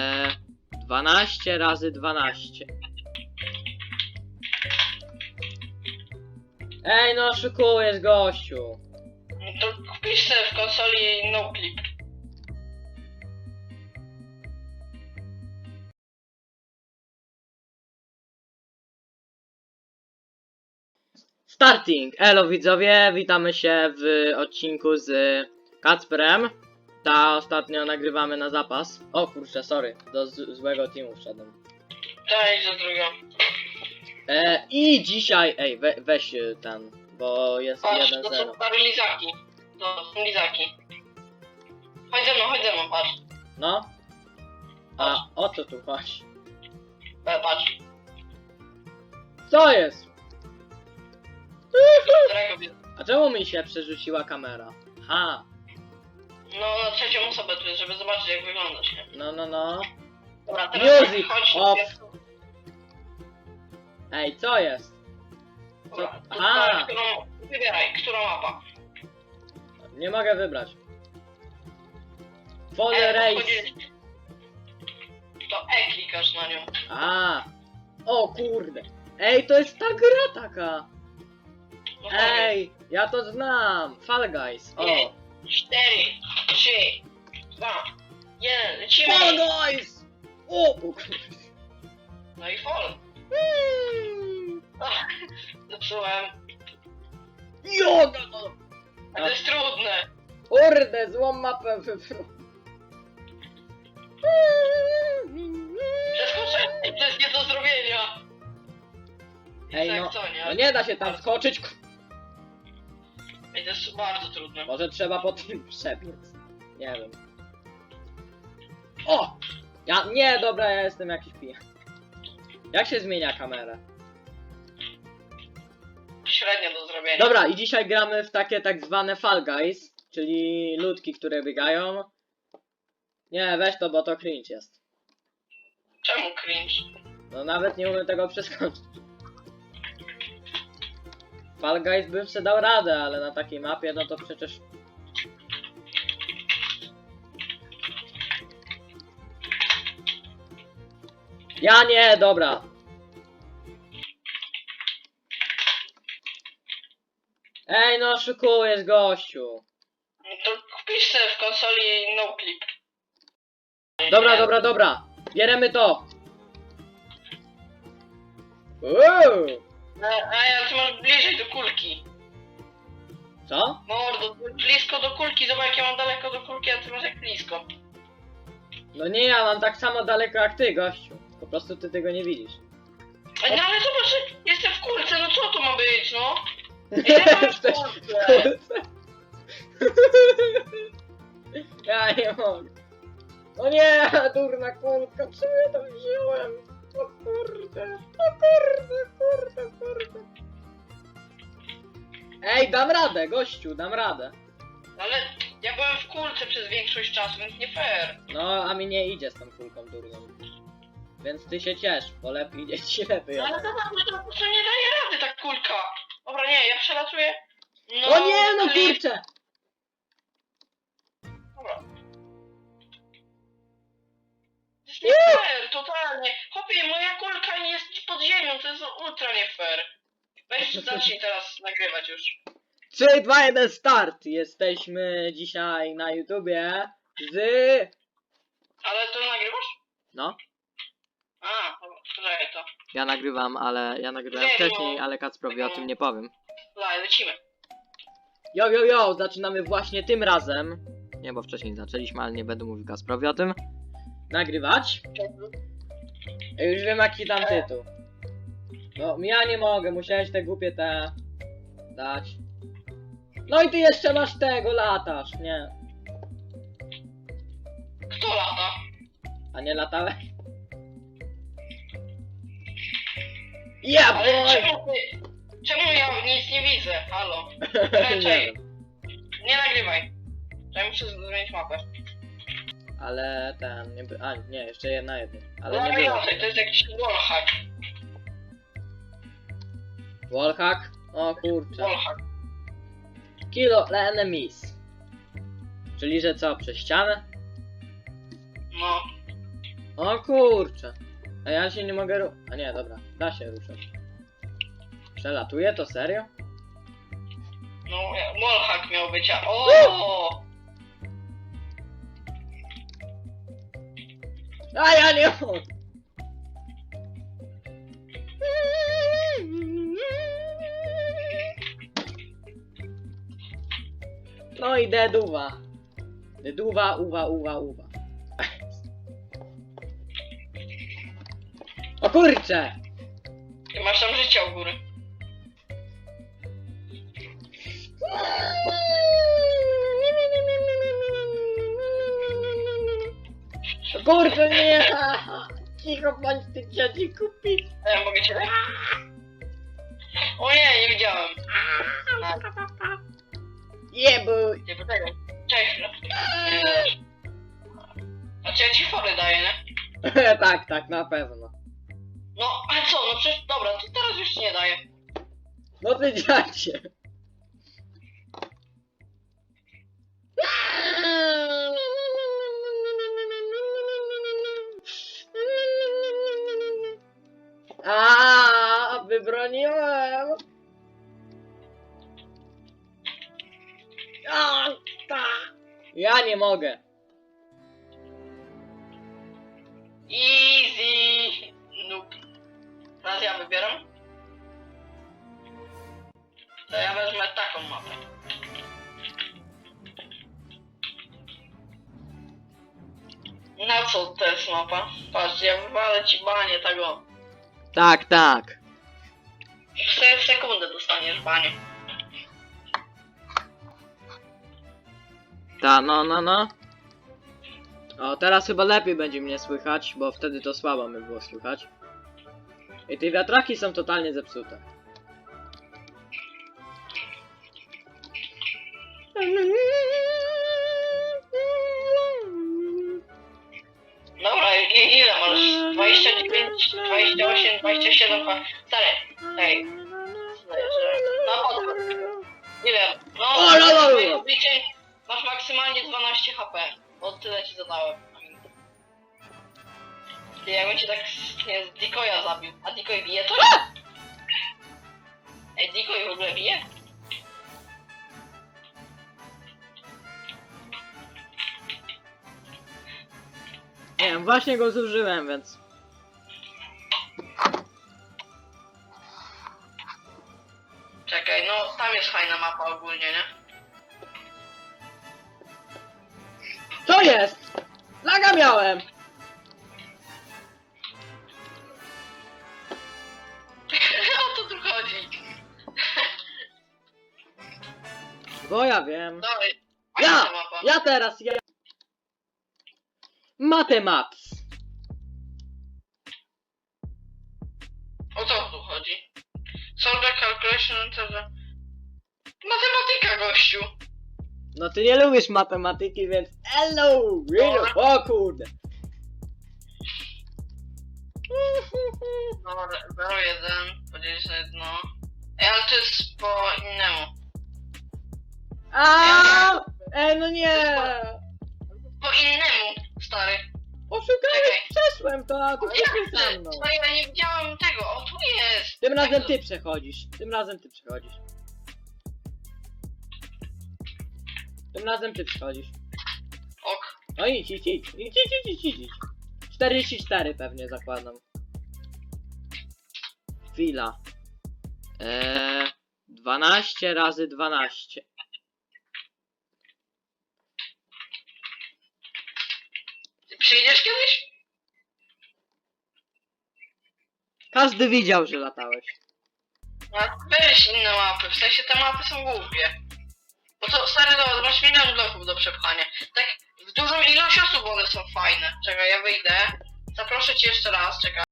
E, 12 razy 12. Ej, no szykujesz gościu. No to wpisz sobie w konsoli no clip. Starting! Elo widzowie, witamy się w odcinku z Kacprem. Ta ostatnio nagrywamy na zapas. O kurczę, sorry, do z- złego teamu wszedłem. Daj za drugą. E, I dzisiaj, ej, we, weź e, ten, bo jest Patrz, to 1-0. są stare lizaki. To są lizaki. Chodź ze mną, chodź ze mną, patrz. No. A o co tu chodzi? E, Patrz. Co jest? Którego A czemu mi się przerzuciła kamera? Ha, No na trzecią osobę tu jest, żeby zobaczyć jak wyglądasz, nie? no no no. Dobra, teraz Music chodź. off. jest- Ej, co jest? Dobra, Co? Aha. tak, którą... Wybieraj, którą mapa. Nie mogę wybrać. For E, race. podchodzisz- To E klikasz na nią. A. O kurde. Ej, to jest ta gra taka. No Ej, ja to znam. Fall Guys. O. Nie. Cztery, trzy, dwa, jeden, lecimy! Fall Guys! O kurde. No i fall. Ach, Zepsułem. Joga no. To jest trudne. Kurde, złą mapę wybrał. Przeskoczę. To jest nie do zrobienia. Ej, no, co, nie? No nie da się tam skoczyć. To jest bardzo trudne. Może trzeba po tym przebiec. Nie wiem. O! Ja, nie, dobra, ja jestem jakiś pijany. Jak się zmienia kamerę? Średnio do zrobienia. Dobra, i dzisiaj gramy w takie tak zwane Fall Guys, czyli ludki, które biegają. Nie, weź to, bo to cringe jest. Czemu cringe? No nawet nie umiem tego przeskoczyć. Fall Guys bym sobie dał radę, ale na takiej mapie, no to przecież... Ja nie, dobra. Ej, no szykujesz, gościu. No to wpisz sobie w konsoli no clip. Dobra, dobra, dobra. Bieremy to. Uuu. A, a ja ty masz bliżej do kulki. Co? Mordo, blisko do kulki, zobacz jak ja mam daleko do kulki, a ty masz jak blisko. No nie, ja mam tak samo daleko jak ty, gościu. Po prostu ty tego nie widzisz. Ej, No ale zobacz, jestem w kulce, no co to ma być, no? Mam w Jesteś kulce. Ja nie mogę. No nie, durna kulka, czemu ja to wziąłem? O kurde, o kurde, kurde, kurde. Ej, dam radę, gościu, dam radę. Ale ja byłem w kulce przez większość czasu, więc nie fair. No, a mi nie idzie z tą kulką durną. Więc ty się ciesz, bo lepiej idzie ci lepiej. No ale to to po prostu nie daje rady ta kulka. Dobra, nie, ja przelatuję. No, O nie, no klip. kurczę! Nie fair, totalnie. Chłopie, moja kulka nie jest pod ziemią, to jest ultra nie fair. Weź zacznij teraz nagrywać już. 3, 2, 1, start! Jesteśmy dzisiaj na YouTubie z... Ale to nagrywasz? No, A, poczekaj to. ja nagrywam, ale ja nagrywałem Nie, wcześniej, ale Kacprowi o tym nie powiem. Daj, lecimy. Jo, jo, jo, zaczynamy właśnie tym razem. Nie, bo wcześniej zaczęliśmy, ale nie będę mówił Kacprowi o tym. Nagrywać. Ja już wiem jaki tam tytuł. No, ja nie mogę, musiałeś te głupie te... dać. No i ty jeszcze masz tego, latasz, nie? Kto lata? A nie latałeś? Yeah, Ale boy! czemu ty... Czemu ja nic nie widzę? Halo. nie wiem. Nie nagrywaj. Ja muszę zmienić mapę. Ale ten, nie by... A, nie, jeszcze jedna jedna. Ale Ale nie było. to jest jakiś wallhack. Wallhack? O kurczę. Wallhack. Kilo enemies. Czyli, że co, przez ścianę? No. O kurczę. A ja się nie mogę ru... A nie, dobra. Da się ruszać. Przelatuje to serio? No, wallhack miał być, a... O! A ja nie. No i deduwa. Deduwa, uwa, uwa, uwa. O kurcze! Masz tam życia u góry. Kurczę, nie! Cicho bądź ty dzieci kupić. A ja mogę cię... O nie, nie widziałem. Jebuj! Nie, poczekaj. Cześć. Nie. Znaczy ja ci fory daję, nie? tak, tak, na pewno. No, ale co, no przecież... Dobra, to teraz już ci nie daję. No ty dziacie. A, wybroniłem. A, ta. Ja nie mogę. Easy. Noob. Teraz ja wybieram. To ja wezmę taką mapę. Na co to jest mapa? Patrz, ja wywalę ci banie tego. Tak, tak. Se- w sekundę dostaniesz banie. Ta, no, no, no. O, teraz chyba lepiej będzie mnie słychać, bo wtedy to słabo mi było słychać. I te wiatraki są totalnie zepsute. 28, 27, pa- stary. Ej, na podwórz. Ile? No, O, no, no, no. obliczeń masz maksymalnie 12 HP. Bo tyle ci zadałem. Ty, jakbym cię tak z, nie, z Dikoja zabił. A Dikoj bije to? Ej, Dikoj w ogóle bije? Nie wiem, właśnie go zużyłem, więc... mapa ogólnie, nie? Co jest? Laga miałem! o to tu chodzi. Bo ja wiem. Dawaj. Ja! mapa. Ja teraz, ja... Matemat. O co tu chodzi? Solver calculation że... Matematyka, gościu! No ty nie lubisz matematyki, więc... Hello! Really? O kurde. Dobra, 0,1, podzielić na jedno. Ej, ale to jest po innemu. A! Ej, no nie! Po innemu, stary. Oszukałeś, przeszłem to, a tu ty? mną. Stary, ja nie widziałem tego, o tu jest! Tym razem ty przechodzisz. Tym razem ty przechodzisz. Tym razem ty przechodzisz. to- Ok. No idź, idź, idź, idź, idź, idź, idź, idź. 44 pewnie zakładam. Chwila. Eee, 12 razy 12. Ty przyjdziesz kiedyś? Każdy widział, że latałeś. No, weź inne mapy, w sensie te mapy są głupie. Bo to, stary, dobra, masz milion bloków do przepchania. Tak, w dużą ilość osób one są fajne. Czekaj, ja wyjdę. Zaproszę cię jeszcze raz, czekaj.